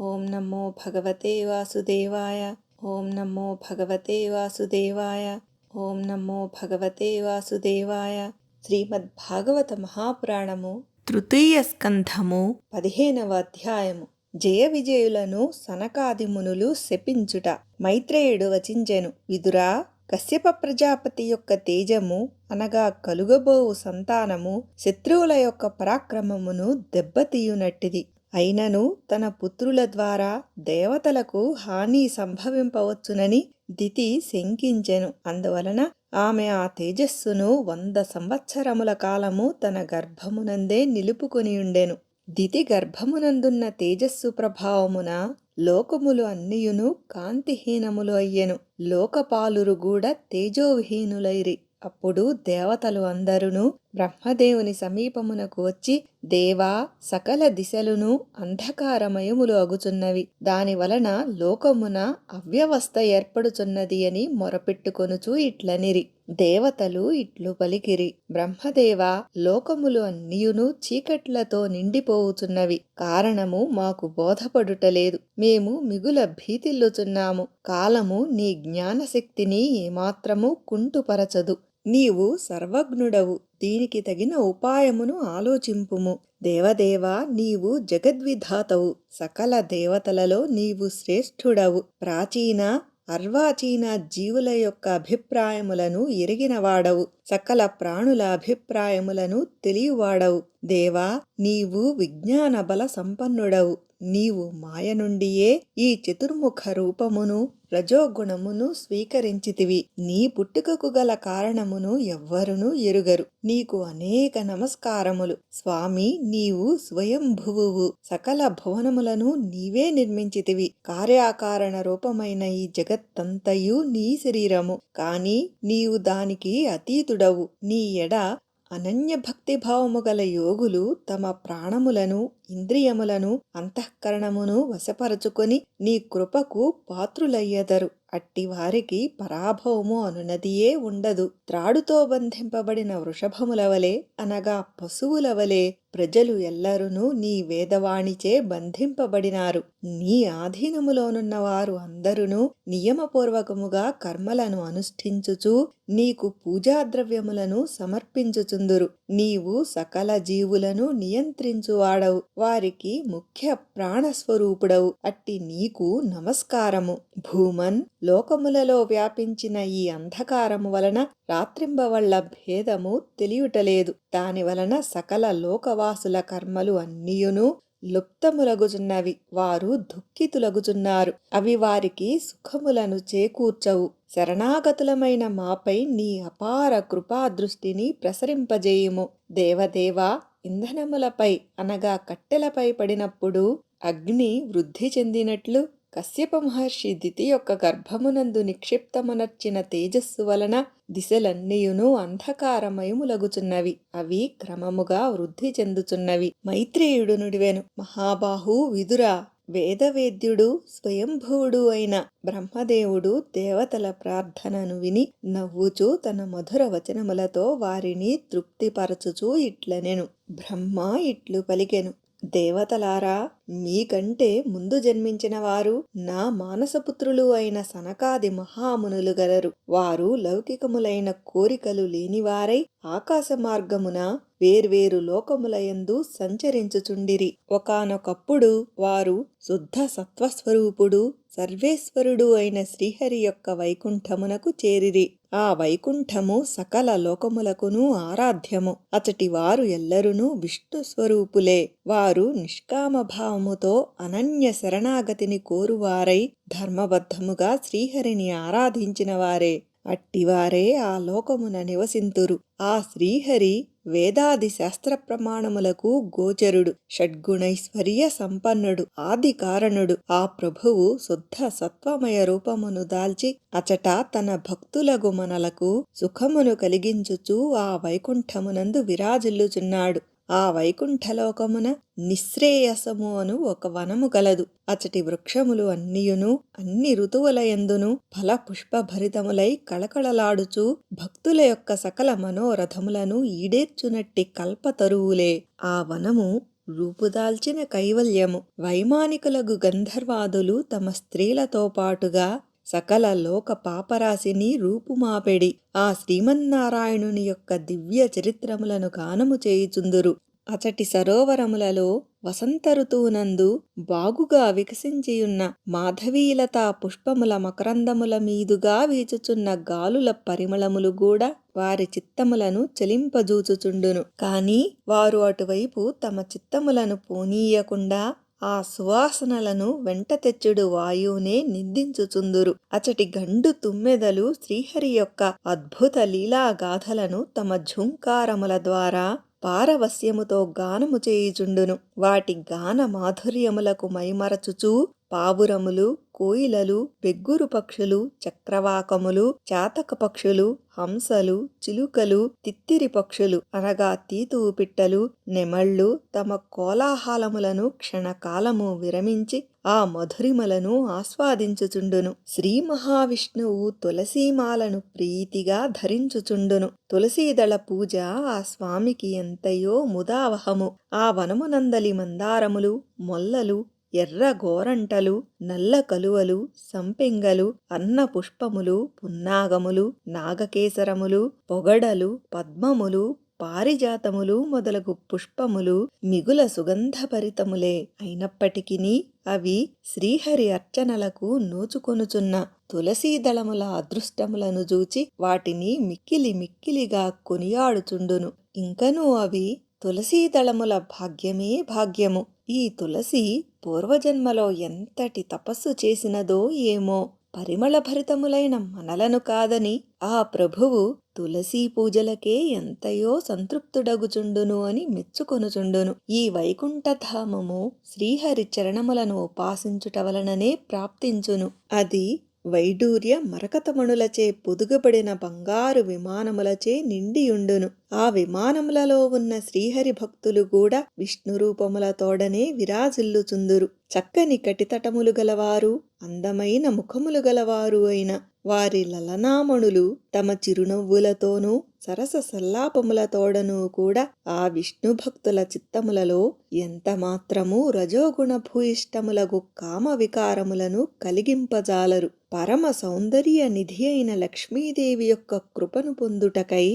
ఓం నమో భగవతే వాసుదేవాయ. ఓం నమో భగవతే వాసుదేవాయ. ఓం నమో భగవతే వాసుదేవాయ. శ్రీమద్ భాగవత మహాపురాణము తృతీయ స్కంధము పదిహేనవ అధ్యాయము. జయ విజయులను సనకాది మునులు శపించుట. మైత్రేయుడు వచించెను. విదురా కశ్యప ప్రజాపతి యొక్క తేజము అనగా కలుగబోవు సంతానము శత్రువుల యొక్క పరాక్రమమును దెబ్బతీయునట్టిది. అయినను తన పుత్రుల ద్వారా దేవతలకు హాని సంభవింపవచ్చునని దితి శంకించెను. అందువలన ఆమె ఆ తేజస్సును వంద సంవత్సరముల కాలము తన గర్భమునందే నిలుపుకొనియుండెను దితి గర్భమునందున్న తేజస్సు ప్రభావమున లోకములు అన్నియును కాంతిహీనములు అయ్యెను. లోకపాలురు కూడా తేజోవిహీనులైరి. అప్పుడు దేవతలు అందరును బ్రహ్మదేవుని సమీపమునకు వచ్చి దేవా సకల దిశలును అంధకారమయములు అగుచున్నవి. దాని వలన లోకమున అవ్యవస్థ ఏర్పడుచున్నది అని మొరపెట్టుకొనుచు ఇట్లనిరి. దేవతలు ఇట్లు పలికిరి. బ్రహ్మదేవ లోకములు అన్నియును చీకట్లతో నిండిపోవుచున్నవి. కారణము మాకు బోధపడుటలేదు. మేము మిగుల భీతిల్లుచున్నాము. కాలము నీ జ్ఞానశక్తిని ఏమాత్రము కుంటుపరచదు. నీవు సర్వజ్ఞుడవు. దీనికి తగిన ఉపాయమును ఆలోచింపుము. దేవదేవ నీవు జగద్విధాతవు. సకల దేవతలలో నీవు శ్రేష్ఠుడవు. ప్రాచీన అర్వాచీన జీవుల యొక్క అభిప్రాయములను ఎరిగినవాడవు. సకల ప్రాణుల అభిప్రాయములను తెలియవాడవు. దేవా నీవు విజ్ఞాన బల సంపన్నుడవు. నీవు మాయ నుండియే ఈ చతుర్ముఖ రూపమును రజోగుణమును స్వీకరించితివి. నీ పుట్టుకకు గల కారణమును ఎవ్వరునూ ఎరుగరు. నీకు అనేక నమస్కారములు. స్వామి నీవు స్వయంభువువు. సకల భువనములను నీవే నిర్మించితివి. కార్యాకారణ రూపమైన ఈ జగత్తంతయు నీ శరీరము. కాని నీవు దానికి అతీతుడవు. నీ ఎడ అనన్య భక్తిభావము గల యోగులు తమ ప్రాణములను ఇంద్రియములను అంతఃకరణమును వశపరచుకొని నీ కృపకు పాత్రులయ్యెదరు. అట్టి వారికి పరాభవము అనునదియే ఉండదు. త్రాడుతో బంధింపబడిన వృషభముల వలె అనగా పశువుల వలె ప్రజలు ఎల్లరునూ నీ వేదవాణిచే బంధింపబడినారు. నీ ఆధీనములోనున్న వారు అందరును నియమపూర్వకముగా కర్మలను అనుష్ఠించుచు నీకు పూజాద్రవ్యములను సమర్పించుచుందురు. నీవు సకల జీవులను నియంత్రించువాడవు. వారికి ముఖ్య ప్రాణస్వరూపుడవు. అట్టి నీకు నమస్కారము. భూమన్ లోకములలో వ్యాపించిన ఈ అంధకారము వలన రాత్రింబవళ్ళ భేదము తెలియుటలేదు. దాని వలన సకల లోకవాసుల కర్మలు అన్నియును లుప్తములగుచున్నవి. వారు దుఃఖితులగుచున్నారు. అవి వారికి సుఖములను చేకూర్చవు. శరణాగతులమైన మాపై నీ అపార కృపాదృష్టిని ప్రసరింపజేయుము. దేవదేవా ఇంధనములపై అనగా కట్టెలపై పడినప్పుడు అగ్ని వృద్ధి చెందినట్లు కశ్యప మహర్షి దితి యొక్క గర్భమునందు నిక్షిప్తమునర్చిన తేజస్సు వలన దిశలన్నీయును అంధకారమయములగుచున్నవి. అవి క్రమముగా వృద్ధి చెందుచున్నవి. మైత్రేయుడు నుడివెను. మహాబాహు విదురా వేదవేద్యుడు స్వయంభువుడు అయిన బ్రహ్మదేవుడు దేవతల ప్రార్థనను విని నవ్వుచూ తన మధుర వచనములతో వారిని తృప్తిపరచుచూ ఇట్లనెను. బ్రహ్మ ఇట్లు పలికెను. దేవతలారా మీకంటే ముందు జన్మించిన వారు నా మానసపుత్రులు అయిన సనకాది మహామునులు గలరు. వారు లౌకికములైన కోరికలు లేనివారై ఆకాశ మార్గమున వేర్వేరు లోకములయందు సంచరించుచుండిరి. ఒకనొకప్పుడు వారు శుద్ధ సత్వస్వరూపుడు సర్వేశ్వరుడు అయిన శ్రీహరి యొక్క వైకుంఠమునకు చేరిరి. ఆ వైకుంఠము సకల లోకములకును ఆరాధ్యము. అచటి వారు ఎల్లరునూ విష్ణు స్వరూపులే. వారు నిష్కామభావముతో అనన్య శరణాగతిని కోరువారై ధర్మబద్ధముగా శ్రీహరిని ఆరాధించిన వారే. అట్టివారే ఆ లోకమున నివసింతురు. ఆ శ్రీహరి వేదాది శాస్త్ర ప్రమాణములకు గోచరుడు షడ్గుణైశ్వర్య సంపన్నుడు ఆది కారణుడు. ఆ ప్రభువు శుద్ధ సత్వమయ రూపమును దాల్చి అచట తన భక్తులగు మనలకు సుఖమును కలిగించుచు ఆ వైకుంఠమునందు విరాజిల్లుచున్నాడు. ఆ వైకుంఠలోకమున నిశ్రేయసము అను ఒక వనము గలదు. అచటి వృక్షములు అన్నియును అన్ని ఋతువులయందును ఫల పుష్పభరితములై కళకళలాడుచు భక్తుల యొక్క సకల మనోరథములను ఈడేర్చునట్టి కల్పతరువులే. ఆ వనము రూపుదాల్చిన కైవల్యము. వైమానికులకు గంధర్వాదులు తమ స్త్రీలతో పాటుగా సకల లోక పాపరాశిని రూపుమాపెడి ఆ శ్రీమన్నారాయణుని యొక్క దివ్య చరిత్రములను గానము చేయుచుందురు. అచటి సరోవరములలో వసంత ఋతువునందు బాగుగా వికసించియున్న మాధవీలతా పుష్పముల మకరందముల మీదుగా వీచుచున్న గాలుల పరిమళములు కూడా వారి చిత్తములను చెలింపజూచుచుండును. కాని వారు అటువైపు తమ చిత్తములను పోనీయకుండా ఆ సువాసనలను వెంట తెచ్చుడు వాయువునే నిందించుచుందురు. అచటి గండు తుమ్మెదలు శ్రీహరి యొక్క అద్భుత లీలాగాథలను తమ ఝుంకారముల ద్వారా పారవస్యముతో గానము చేయుచుండును. వాటి గాన మాధుర్యములకు మైమరచుచూ పావురములు కోయిలలు బెగ్గురు పక్షులు చక్రవాకములు చాతక పక్షులు హంసలు చిలుకలు తిత్తిరి పక్షులు అనగా తీతువు పిట్టలు నెమళ్ళు తమ కోలాహలములను క్షణకాలము విరమించి ఆ మధురిమలను ఆస్వాదించుచుండును. శ్రీ మహావిష్ణువు తులసీమాలను ప్రీతిగా ధరించుచుండును. తులసీదళ పూజ ఆ స్వామికి ఎంతయో ముదావహము. ఆ వనమునందలి మందారములు మొల్లలు ఎర్ర గోరంటలు నల్ల కలువలు సంపెంగలు అన్న పుష్పములు పున్నాగములు నాగకేసరములు పొగడలు పద్మములు పారిజాతములు మొదలగు పుష్పములు మిగుల సుగంధభరితములే అయినప్పటికీ అవి శ్రీహరి అర్చనలకు నోచుకొనుచున్న తులసీదళముల అదృష్టములను చూచి వాటిని మిక్కిలి మిక్కిలిగా కొనియాడుచుండును. ఇంకనూ అవి తులసీదళముల భాగ్యమే భాగ్యము. ఈ తులసి పూర్వజన్మలో ఎంతటి తపస్సు చేసినదో ఏమో పరిమళభరితములైన మనలను కాదని ఆ ప్రభువు తులసీ పూజలకే ఎంతయో సంతృప్తుడగుచుండును అని మెచ్చుకొనుచుండును. ఈ వైకుంఠధామము శ్రీహరి చరణములను ఉపాసించుట వలననే ప్రాప్తించును. అది వైడూర్య మరకతమణులచే పొదుగబడిన బంగారు విమానములచే నిండియుండును. ఆ విమానములలో ఉన్న శ్రీహరి భక్తులు కూడా విష్ణు రూపములతోడనే విరాజిల్లుచుందురు. చక్కని కటితటములు గలవారు అందమైన ముఖములు గలవారు అయిన వారి లలనామణులు తమ చిరునవ్వులతోనూ సరస సల్లాపములతోడనూ కూడా ఆ విష్ణు భక్తుల చిత్తములలో ఎంత మాత్రము రజోగుణ భూయిష్టములగు కామ వికారములను కలిగింపజాలరు. పరమ సౌందర్య నిధి అయిన లక్ష్మీదేవి యొక్క కృపను పొందుటకై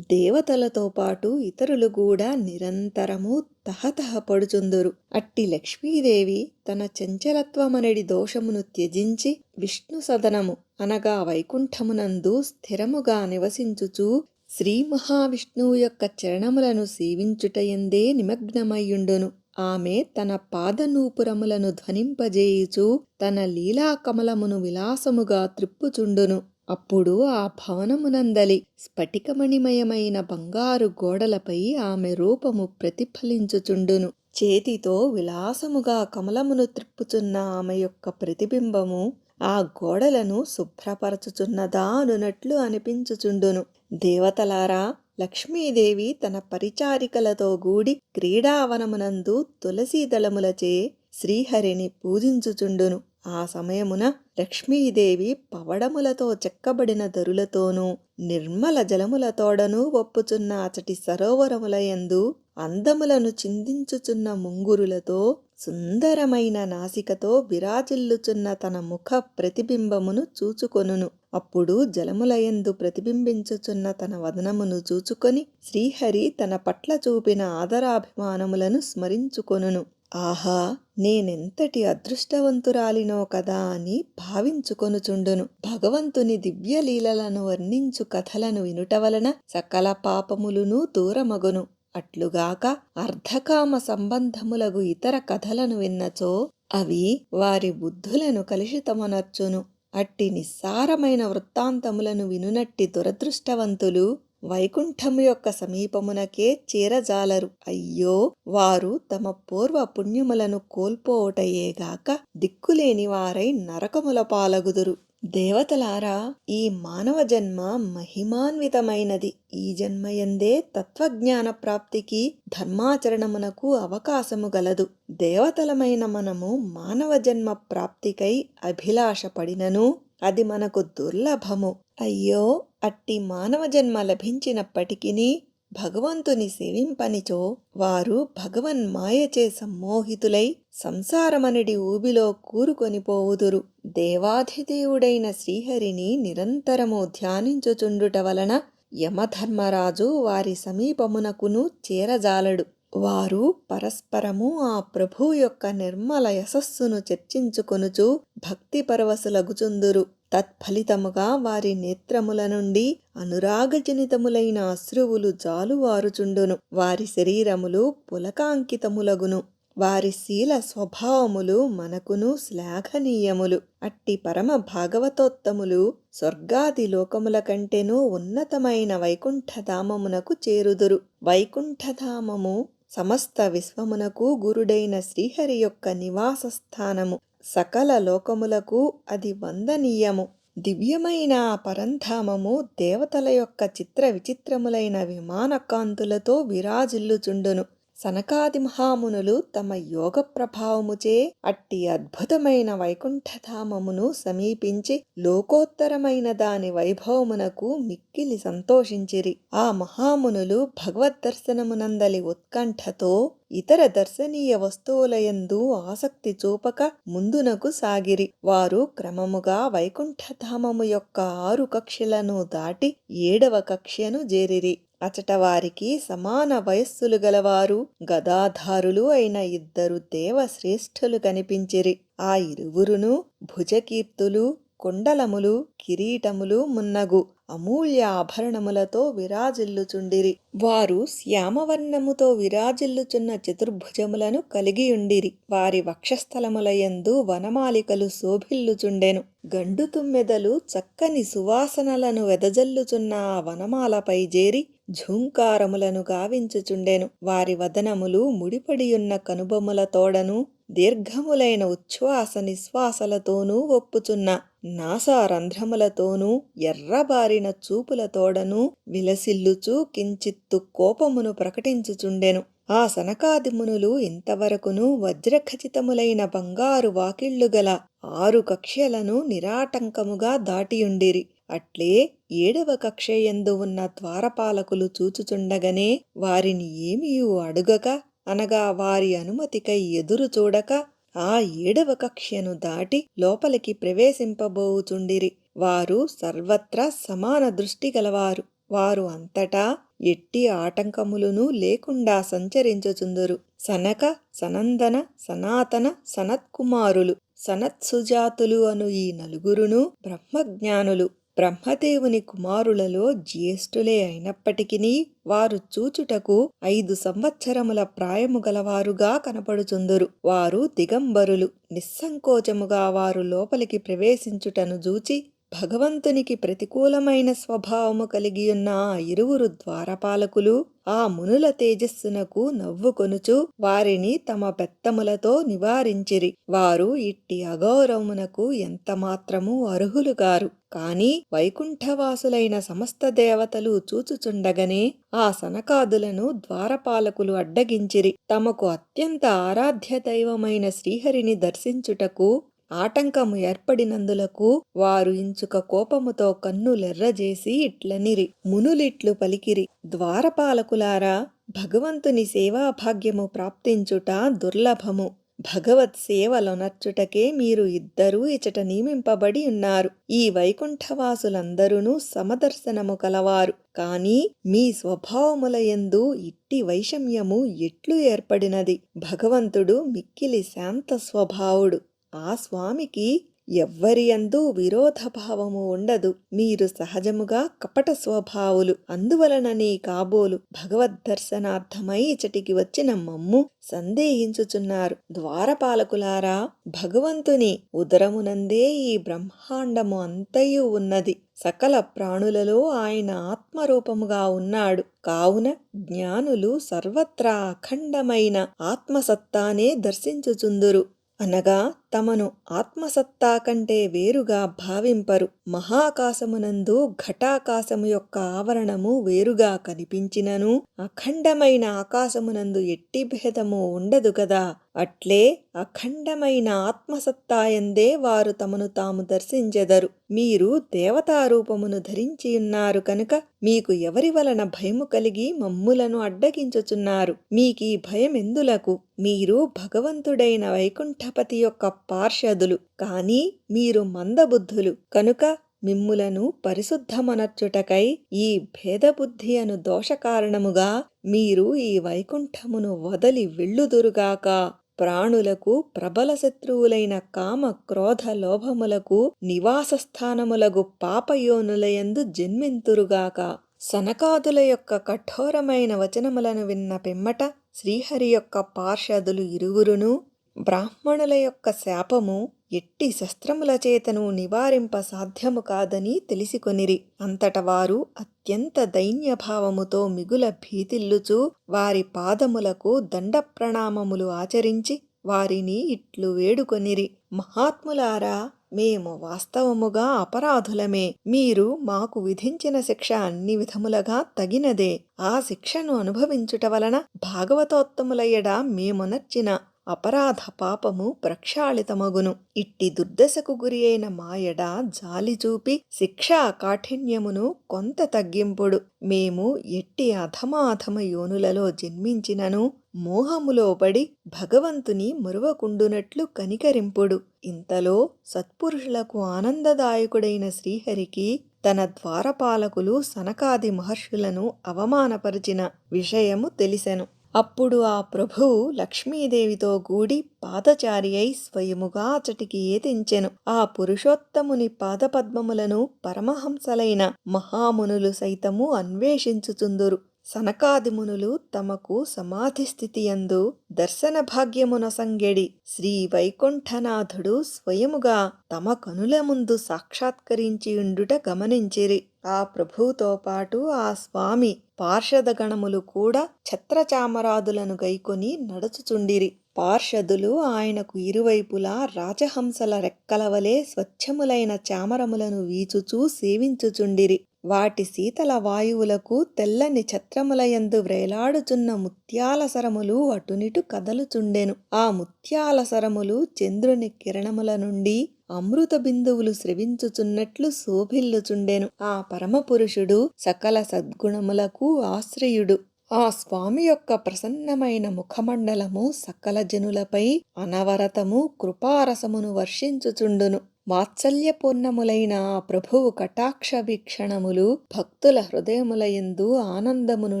దేవతలతో పాటు ఇతరులు కూడా నిరంతరము తహతహపడుచుందురు అట్టి లక్ష్మీదేవి తన చంచలత్వమనడి దోషమును త్యజించి విష్ణు సదనము అనగా వైకుంఠమునందు స్థిరముగా నివసించుచూ శ్రీ మహావిష్ణువు యొక్క చరణములను సేవించుటయందే నిమగ్నమయ్యుండును. ఆమె తన పాదనూపురములను ధ్వనింపజేయుచు తన లీలాకమలమును విలాసముగా త్రిప్పుచుండును. అప్పుడు ఆ భవనమునందలి స్ఫటికమణిమయమైన బంగారు గోడలపై ఆమె రూపము ప్రతిఫలించుచుండును. చేతితో విలాసముగా కమలమును త్రిప్పుచున్న ఆమె యొక్క ప్రతిబింబము ఆ గోడలను శుభ్రపరచుచున్నదా అనునట్లు అనిపించుచుండును. దేవతలారా లక్ష్మీదేవి తన పరిచారికలతో గూడి క్రీడావనమునందు తులసీదళములచే శ్రీహరిని పూజించుచుండును. ఆ సమయమున లక్ష్మీదేవి పవడములతో చెక్కబడిన దరులతోనూ నిర్మల జలములతోడను ఒప్పుచున్న అచటి సరోవరములయందు అందములను చిందించుచున్న ముంగురులతో సుందరమైన నాసికతో విరాజిల్లుచున్న తన ముఖ ప్రతిబింబమును చూచుకొనును. అప్పుడు జలములయందు ప్రతిబింబించుచున్న తన వదనమును చూచుకొని శ్రీహరి తన పట్ల చూపిన ఆదరాభిమానములను స్మరించుకొనును. ఆహా నేనెంతటి అదృష్టవంతురాలినో కదా అని భావించుకొనుచుండును. భగవంతుని దివ్యలీలలను వర్ణించు కథలను వినుట వలన సకల పాపములును దూరమగును. అట్లుగాక అర్ధకామ సంబంధములగు ఇతర కథలను విన్నచో అవి వారి బుద్ధులను కలుషితమనర్చును. అట్టి నిస్సారమైన వృత్తాంతములను వినునట్టి దురదృష్టవంతులు వైకుంఠము యొక్క సమీపమునకే చేరజాలరు. అయ్యో! వారు తమ పూర్వ పుణ్యములను కోల్పోవటయేగాక దిక్కులేని వారై నరకముల పాలగుదురు. దేవతలారా ఈ మానవ జన్మ మహిమాన్వితమైనది. ఈ జన్మయందే తత్వజ్ఞాన ప్రాప్తికి ధర్మాచరణమునకు అవకాశము గలదు. దేవతలమైన మనము మానవ జన్మ ప్రాప్తికై అభిలాష పడినను అది మనకు దుర్లభము. అయ్యో అట్టి మానవ జన్మ లభించినప్పటికీ భగవంతుని సేవింపనిచో వారు భగవన్ మాయచే సమ్మోహితులై సంసారమనడి ఊబిలో కూరుకొని పోవుదురు. దేవాధిదేవుడైన శ్రీహరిని నిరంతరము ధ్యానించుచుండుట వలన యమధర్మరాజు వారి సమీపమునకును చేరజాలడు. వారు పరస్పరము ఆ ప్రభు యొక్క నిర్మల యశస్సును చర్చించుకొనుచు భక్తి పరవశులగుచుందురు. తత్ఫలితముగా వారి నేత్రముల నుండి అనురాగజనితములైన అశ్రువులు జాలువారుచుండును. వారి శరీరములు పులకాంకితములగును. వారి శీల స్వభావములు మనకును శ్లాఘనీయములు. అట్టి పరమ భాగవతోత్తములు స్వర్గాది లోకముల కంటేనూ ఉన్నతమైన వైకుంఠధామమునకు చేరుదురు. వైకుంఠధామము సమస్త విశ్వమునకు గురుడైన శ్రీహరి యొక్క నివాస స్థానము సకల లోకములకు అది వందనీయము. దివ్యమైన పరంధామము దేవతల యొక్క చిత్ర విచిత్రములైన విమానకాంతులతో విరాజిల్లుచుండును. సనకాది మహామునులు తమ యోగ ప్రభావముచే అట్టి అద్భుతమైన వైకుంఠధామమును సమీపించి లోకోత్తరమైన దాని వైభవమునకు మిక్కిలి సంతోషించిరి. ఆ మహామునులు భగవద్దర్శనమునందలి ఉత్కంఠతో ఇతర దర్శనీయ వస్తువులయందు ఆసక్తి చూపక ముందునకు సాగిరి. వారు క్రమముగా వైకుంఠధామము యొక్క ఆరు కక్షలను దాటి ఏడవ కక్ష్యను చేరిరి. అచటవారికి సమాన వయస్సులు గలవారు గదాధారులు అయిన ఇద్దరు దేవశ్రేష్ఠులు కనిపించిరి. ఆ ఇరువురును భుజకీర్తులు కొండలములు కిరీటములు మున్నగు. అమూల్య ఆభరణములతో విరాజిల్లుచుండిరి. వారు శ్యామవర్ణముతో విరాజిల్లుచున్న చతుర్భుజములను కలిగియుండిరి. వారి వక్షస్థలములయందు వనమాలికలు శోభిల్లుచుండెను. గండు తుమ్మెదలు చక్కని సువాసనలను వెదజల్లుచున్న ఆ వనమాలపై చేరి ఝుంకారములను గావించుచుండెను. వారి వదనములు ముడిపడియున్న కనుబొమ్మలతోడను దీర్ఘములైన ఉచ్ఛ్వాస నిశ్వాసలతోనూ ఒప్పుచున్న నాసారంధ్రములతోనూ ఎర్రబారిన చూపులతోడను విలసిల్లుచూ కించిత్తు కోపమును ప్రకటించుచుండెను. ఆ సనకాదిమునులు ఇంతవరకును వజ్రఖచితములైన బంగారు వాకిళ్ళు గల ఆరు కక్ష్యలను నిరాటంకముగా దాటియుండిరి. అట్లే ఏడవ కక్షయందు ఉన్న ద్వారపాలకులు చూచుచుండగనే వారిని ఏమియూ అడుగక అనగా వారి అనుమతికై ఎదురు చూడక ఆ ఏడవ కక్ష్యను దాటి లోపలికి ప్రవేశింపబోవుచుండిరి వారు సర్వత్రా సమాన దృష్టి గలవారు. వారు అంతటా ఎట్టి ఆటంకములను లేకుండా సంచరించుచుందురు. సనక సనందన సనాతన సనత్కుమారులు సనత్సుజాతులు అను ఈ నలుగురును బ్రహ్మజ్ఞానులు బ్రహ్మదేవుని కుమారులలో జ్యేష్ఠులే అయినప్పటికీ వారు చూచుటకు ఐదు సంవత్సరముల ప్రాయము గలవారుగా కనపడుచుందురు. వారు దిగంబరులు నిస్సంకోచముగా వారు లోపలికి ప్రవేశించుటను జూచి భగవంతునికి ప్రతికూలమైన స్వభావము కలిగియున్న ఆ ఇరువురు ద్వారపాలకులు ఆ మునుల తేజస్సునకు నవ్వుకొనుచు వారిని తమ పెత్తములతో నివారించిరి. వారు ఇట్టి అగౌరవమునకు ఎంతమాత్రము అర్హులుగారు కాని వైకుంఠవాసులైన సమస్త దేవతలు చూచుచుండగనే ఆ సనకాదులను ద్వారపాలకులు అడ్డగించిరి. తమకు అత్యంత ఆరాధ్య దైవమైన శ్రీహరిని దర్శించుటకు ఆటంకము ఏర్పడినందులకు వారు ఇంచుక కోపముతో కన్నులెర్రజేసి ఇట్లనిరి. మునులిట్లు పలికిరి. ద్వారపాలకులారా భగవంతుని సేవాభాగ్యము ప్రాప్తించుట దుర్లభము. భగవత్ సేవలొనర్చుటకే మీరు ఇద్దరూ ఇచట నియమింపబడి ఉన్నారు. ఈ వైకుంఠవాసులందరూ సమదర్శనము కలవారు. కాని మీ స్వభావముల యందు ఇట్టి వైషమ్యము ఎట్లు ఏర్పడినది? భగవంతుడు మిక్కిలి శాంత స్వభావుడు. ఆ స్వామికి ఎవ్వరి యందు విరోధభావము ఉండదు. మీరు సహజముగా కపట స్వభావులు. అందువలననే కాబోలు భగవద్దర్శనార్థమై ఇచటికి వచ్చిన మమ్ము సందేహించుచున్నారు. ద్వారపాలకులారా భగవంతుని ఉదరమునందే ఈ బ్రహ్మాండము అంతయు ఉన్నది. సకల ప్రాణులలో ఆయన ఆత్మరూపముగా ఉన్నాడు. కావున జ్ఞానులు సర్వత్రా అఖండమైన ఆత్మసత్తానే దర్శించుచుందురు. అనగా తమను ఆత్మసత్తా కంటే వేరుగా భావింపరు. మహాకాశమునందు ఘటాకాశము యొక్క ఆవరణము వేరుగా కనిపించినను. అఖండమైన ఆకాశమునందు ఎట్టి భేదము ఉండదు కదా అట్లే అఖండమైన ఆత్మసత్తాయందే వారు తమను తాము దర్శించెదరు. మీరు దేవతారూపమును ధరించి ఉన్నారు కనుక మీకు ఎవరి వలన భయము కలిగి మమ్ములను అడ్డగించుచున్నారు? మీకీ భయం ఎందులకు మీరు భగవంతుడైన వైకుంఠపతి యొక్క పార్షదులు. కానీ మీరు మందబుద్ధులు. కనుక మిమ్ములను పరిశుద్ధమనర్చుటకై ఈ భేదబుద్ధి అను దోష కారణముగా మీరు ఈ వైకుంఠమును వదలి వెళ్ళుదురుగాక. ప్రాణులకు ప్రబల శత్రువులైన కామ క్రోధ లోభములకు నివాస స్థానములగు పాపయోనులయందు జన్మింతురుగాక. సనకాదుల యొక్క కఠోరమైన వచనములను విన్న పిమ్మట శ్రీహరి యొక్క పార్షదులు ఇరువురును బ్రాహ్మణుల యొక్క శాపము ఎట్టి శస్త్రముల చేతను నివారింప సాధ్యము కాదని తెలిసికొనిరి. అంతట వారు అత్యంత దైన్యభావముతో మిగుల భీతిల్లుచూ వారి పాదములకు దండ ప్రణామములు ఆచరించి వారిని ఇట్లు వేడుకొనిరి. మహాత్ములారా మేము వాస్తవముగా అపరాధులమే. మీరు మాకు విధించిన శిక్ష అన్ని విధములుగా తగినదే. ఆ శిక్షను అనుభవించుట వలన భాగవతోత్తములయ్యడ మేమునర్చిన అపరాధ పాపము ప్రక్షాళితమగును. ఇట్టి దుర్దశకు గురి అయిన మాయడ జాలి చూపి శిక్షా కాఠిన్యమును కొంత తగ్గింపుడు. మేము ఎట్టి అధమాధమ యోనులలో జన్మించినను మోహములో పడి భగవంతుని మురవకుండునట్లు కనికరింపుడు. ఇంతలో సత్పురుషులకు ఆనందదాయకుడైన శ్రీహరికి తన ద్వారపాలకులు సనకాది మహర్షులను అవమానపరిచిన విషయము తెలిసెను. అప్పుడు ఆ ప్రభువు లక్ష్మీదేవితో గూడి పాదచారి అయి స్వయముగా అచటికి ఏతించెను. ఆ పురుషోత్తముని పాదపద్మములను పరమహంసలైన మహామునులు సైతము అన్వేషించుచుందురు. సనకాదిమునులు తమకు సమాధి స్థితియందు దర్శన భాగ్యమునసంగెడి శ్రీ వైకుంఠనాథుడు స్వయముగా తమ కనుల ముందు సాక్షాత్కరించియుండుట గమనించిరి. ఆ ప్రభువుతో పాటు ఆ స్వామి పార్షద గణములు కూడా ఛత్రచామరాదులను గైకొని నడుచుచుండిరి. పార్షదులు ఆయనకు ఇరువైపులా రాజహంసల రెక్కల వలె స్వచ్ఛములైన చామరములను వీచుచూ సేవించుచుండిరి. వాటి శీతల వాయువులకు తెల్లని ఛత్రములయందు వ్రేలాడుచున్న ముత్యాల సరములు అటునిటు కదలుచుండెను. ఆ ముత్యాల సరములు చంద్రుని కిరణముల నుండి అమృత బిందువులు స్రవించుచున్నట్లు శోభిల్లుచుండెను. ఆ పరమపురుషుడు సకల సద్గుణములకు ఆశ్రయుడు. ఆ స్వామి యొక్క ప్రసన్నమైన ముఖమండలము సకల జనులపై అనవరతము కృపారసమును వర్షించుచుండును. వాత్సల్యపూర్ణములైన ఆ ప్రభువు కటాక్ష వీక్షణములు భక్తుల హృదయములయందు ఆనందమును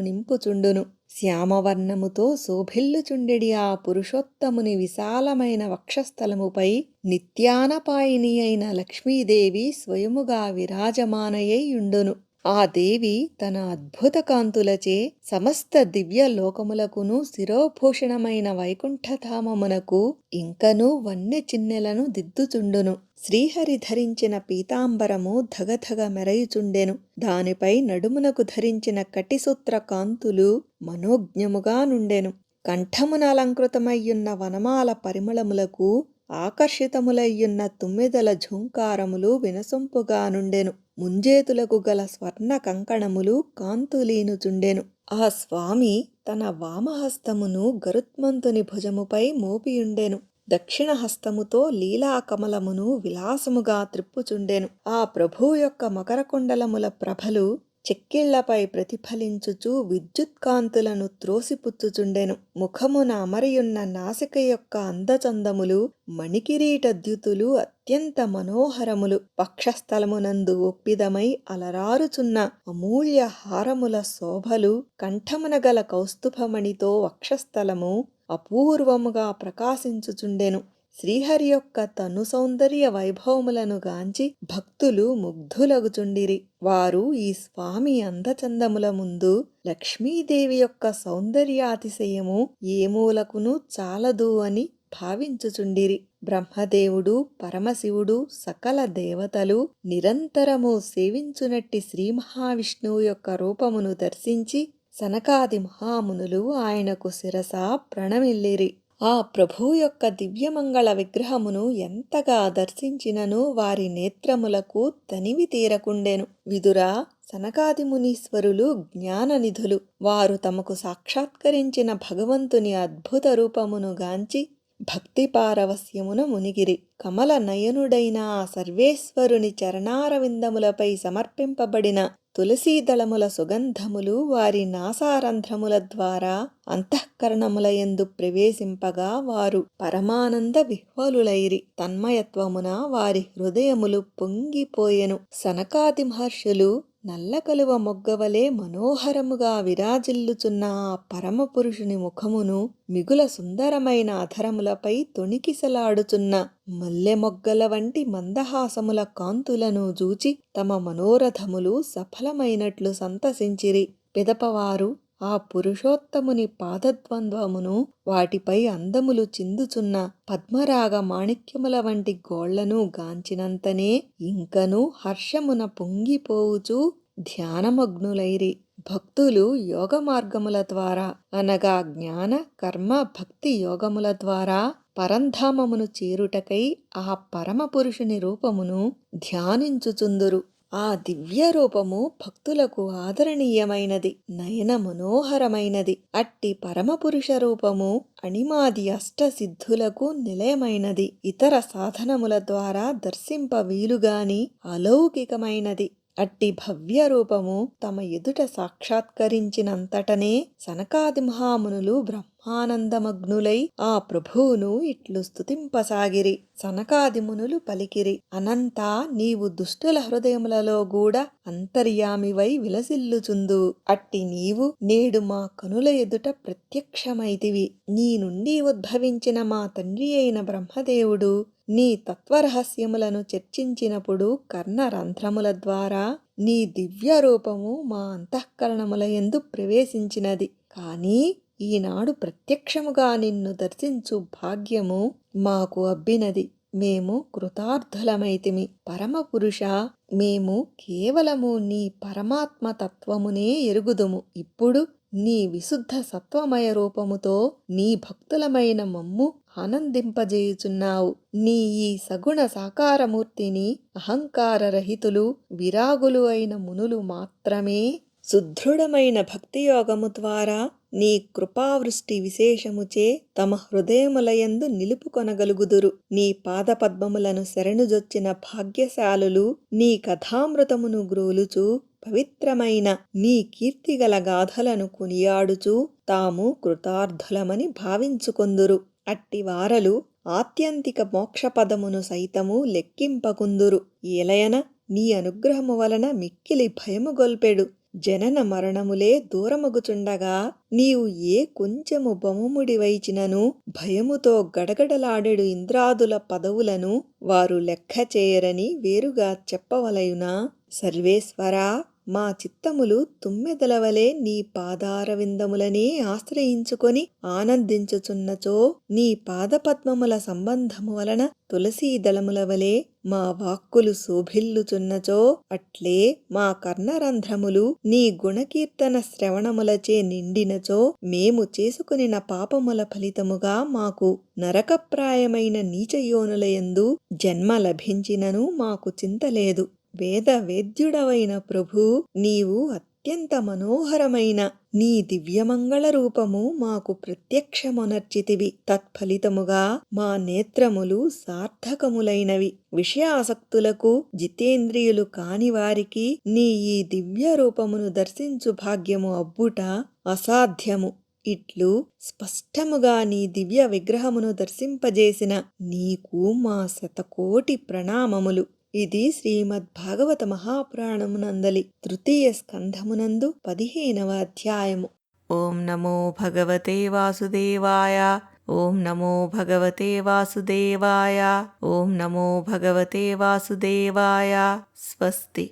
నింపుచుండును. శ్యామవర్ణముతో శోభిల్లుచుండెడి ఆ పురుషోత్తముని విశాలమైన వక్షస్థలముపై నిత్యానపాయిని అయిన లక్ష్మీదేవి స్వయముగా విరాజమానయ్యుండును ఆ దేవి తన అద్భుత కాంతులచే సమస్త దివ్య లోకములకును శిరోభూషణమైన వైకుంఠధామమునకు ఇంకనూ వన్నె చిన్నెలను దిద్దుచుండును. శ్రీహరి ధరించిన పీతాంబరము ధగధగ మెరయుచుండెను. దానిపై నడుమునకు ధరించిన కటిసూత్ర కాంతులు మనోజ్ఞముగా నుండెను. కంఠమున అలంకృతమయ్యున్న వనమాల పరిమళములకు ఆకర్షితములయ్యున్న తుమ్మెదల ఝుంకారములు వినసొంపుగా నుండెను. ముంజేతులకు గల స్వర్ణ కంకణములు కాంతులీనుచుండెను. ఆ స్వామి తన వామహస్తమును గరుత్మంతుని భుజముపై మోపియుండెను. దక్షిణ హస్తముతో లీలాకమలమును విలాసముగా త్రిప్పుచుండెను. ఆ ప్రభువు యొక్క మకరకుండలముల ప్రభలు చెక్కిళ్ళపై ప్రతిఫలించుచు విద్యుత్కాంతులను త్రోసిపుచ్చుచుండెను. ముఖమున అమరియున్న నాసిక యొక్క అందచందములు మణికిరీటద్యుతులు అత్యంత మనోహరములు. పక్షస్థలమునందు ఒప్పిదమై అలరారుచున్న అమూల్య హారముల శోభలు కంఠమున గల కౌస్తుభమణితో వక్షస్థలము అపూర్వముగా ప్రకాశించుచుండెను. శ్రీహరి యొక్క తను సౌందర్య వైభవములను గాంచి భక్తులు ముగ్ధులగుచుండిరి. వారు ఈ స్వామి అందచందముల ముందు లక్ష్మీదేవి యొక్క సౌందర్యాతిశయము ఏ మూలకును చాలదు అని భావించుచుండిరి. బ్రహ్మదేవుడు పరమశివుడు సకల దేవతలు నిరంతరము సేవించునట్టి శ్రీ మహావిష్ణువు యొక్క రూపమును దర్శించి సనకాది మహామునులు ఆయనకు శిరస ప్రణమిల్లిరి. ఆ ప్రభు యొక్క దివ్యమంగళ విగ్రహమును ఎంతగా దర్శించినను వారి నేత్రములకు తనివి తీరకుండెను. విదురా సనకాది మునీశ్వరులు జ్ఞాననిధులు. వారు తమకు సాక్షాత్కరించిన భగవంతుని అద్భుత రూపమును గాంచి భక్తి పారవస్యమున మునిగిరి. కమల నయనుడైన ఆ సర్వేశ్వరుని చరణారవిందములపై సమర్పింపబడిన తులసీదళముల సుగంధములు వారి నాసారంధ్రముల ద్వారా అంతఃకరణములయందు ప్రవేశింపగా వారు పరమానంద విహ్వలులైరి. తన్మయత్వమున వారి హృదయములు పొంగిపోయెను. సనకాది మహర్షులు నల్లకలువ మొగ్గవలే మనోహరముగా విరాజిల్లుచున్న ఆ పరమపురుషుని ముఖమును మిగుల సుందరమైన అధరములపై తొణికిసలాడుచున్న మల్లె మొగ్గల వంటి మందహాసముల కాంతులను జూచి తమ మనోరథములు సఫలమైనట్లు సంతసించిరి. పిదపవారు ఆ పురుషోత్తముని పాదద్వంద్వమును వాటిపై అందములు చిందుచున్న పద్మరాగ మాణిక్యముల వంటి గోళ్ళను గాంచినంతనే ఇంకను హర్షమున పొంగిపోవుచు ధ్యానమగ్నులైరి. భక్తులు యోగ మార్గముల ద్వారా అనగా జ్ఞాన కర్మ భక్తి యోగముల ద్వారా పరంధామమును చేరుటకై ఆ పరమపురుషుని రూపమును ధ్యానించుచుందురు. ఆ దివ్య రూపము భక్తులకు ఆదరణీయమైనది నయన మనోహరమైనది అట్టి పరమపురుష రూపము అణిమాది అష్టసిద్ధులకు నిలయమైనది. ఇతర సాధనముల ద్వారా దర్శింప వీలుగాని అలౌకికమైనది. అట్టి భవ్య రూపము తమ ఎదుట సాక్షాత్కరించినంతటనే సనకాది మహామునులు బ్రహ్మ ఆనందమగ్నులై ఆ ప్రభువును ఇట్లు స్థుతింపసాగిరి సనకాది మునులు పలికిరి. అనంతా నీవు దుష్టుల హృదయములలో గూడ అంతర్యామివై విలసిల్లుచుందు. అట్టి నీవు నేడు మా కనుల ఎదుట ప్రత్యక్షమైతివి. నీ నుండి ఉద్భవించిన మా తండ్రి అయిన బ్రహ్మదేవుడు నీ తత్వరహస్యములను చర్చించినప్పుడు కర్ణరంధ్రముల ద్వారా నీ దివ్య రూపము మా అంతఃకరణముల ఎందు ప్రవేశించినది. కానీ ఈనాడు ప్రత్యక్షముగా నిన్ను దర్శించు భాగ్యము మాకు అబ్బినది. మేము కృతార్థులమైతిమి. పరమపురుష మేము కేవలము నీ పరమాత్మ తత్వమునే ఎరుగుదుము. ఇప్పుడు నీ విశుద్ధ సత్వమయ రూపముతో నీ భక్తులమైన మమ్ము ఆనందింపజేయుచున్నావు. నీ ఈ సగుణ సాకారమూర్తిని అహంకారరహితులు విరాగులు అయిన మునులు మాత్రమే. సుదృఢమైన భక్తియోగము ద్వారా నీ కృపావృష్టి విశేషముచే తమ హృదయములయందు నిలుపుకొనగలుగుదురు. నీ పాదపద్మములను శరణుజొచ్చిన భాగ్యశాలులు నీ కథామృతమును గ్రోలుచు. పవిత్రమైన నీ కీర్తిగల గాథలను కొనియాడుచు. తాము కృతార్థులమని భావించుకొందురు. అట్టి వారలు ఆత్యంతిక మోక్షపదమును సైతము లెక్కింపకుందురు. ఏలయన నీ అనుగ్రహము వలన మిక్కిలి భయము గొల్పెడు. జనన మరణములే దూరమగుచుండగా నీవు ఏ కొంచెము బొమ్మముడివైచినను భయముతో గడగడలాడెడు ఇంద్రాదుల పదవులను వారు లెక్క చేయరని వేరుగా చెప్పవలయునా? సర్వేశ్వరా! మా చిత్తములు తుమ్మెదలవలే నీ పాదారవిందములనే ఆశ్రయించుకొని ఆనందించుచున్నచో నీ పాదపద్మముల సంబంధము వలన తులసీ దళముల వలె మా వాక్కులు శోభిల్లుచున్నచో అట్లే మా కర్ణరంధ్రములు నీ గుణకీర్తన శ్రవణములచే నిండినచో మేము చేసుకునిన పాపముల ఫలితముగా మాకు నరకప్రాయమైన నీచయోనులయందు జన్మ లభించినను మాకు చింతలేదు వేద వేద్యుడవైన ప్రభూ నీవు అత్యంత మనోహరమైన నీ దివ్యమంగళ రూపము మాకు ప్రత్యక్షమొనర్చితివి. తత్ఫలితముగా మా నేత్రములు సార్థకములైనవి. విషయాసక్తులకు జితేంద్రియులు కాని వారికి నీ ఈ దివ్య రూపమును దర్శించు భాగ్యము అబ్బుట అసాధ్యము. ఇట్లు స్పష్టముగా నీ దివ్య విగ్రహమును దర్శింపజేసిన నీకు మా శతకోటి ప్రణామములు. ఇది శ్రీమద్భాగవత మహాపురాణమునందలి తృతీయ స్కంధమునందు పదిహేనవ అధ్యాయము. ఓం నమో భగవతే వాసుదేవాయ ఓం నమో భగవతే వాసుదేవాయ ఓం నమో భగవతే వాసుదేవాయ. స్వస్తి.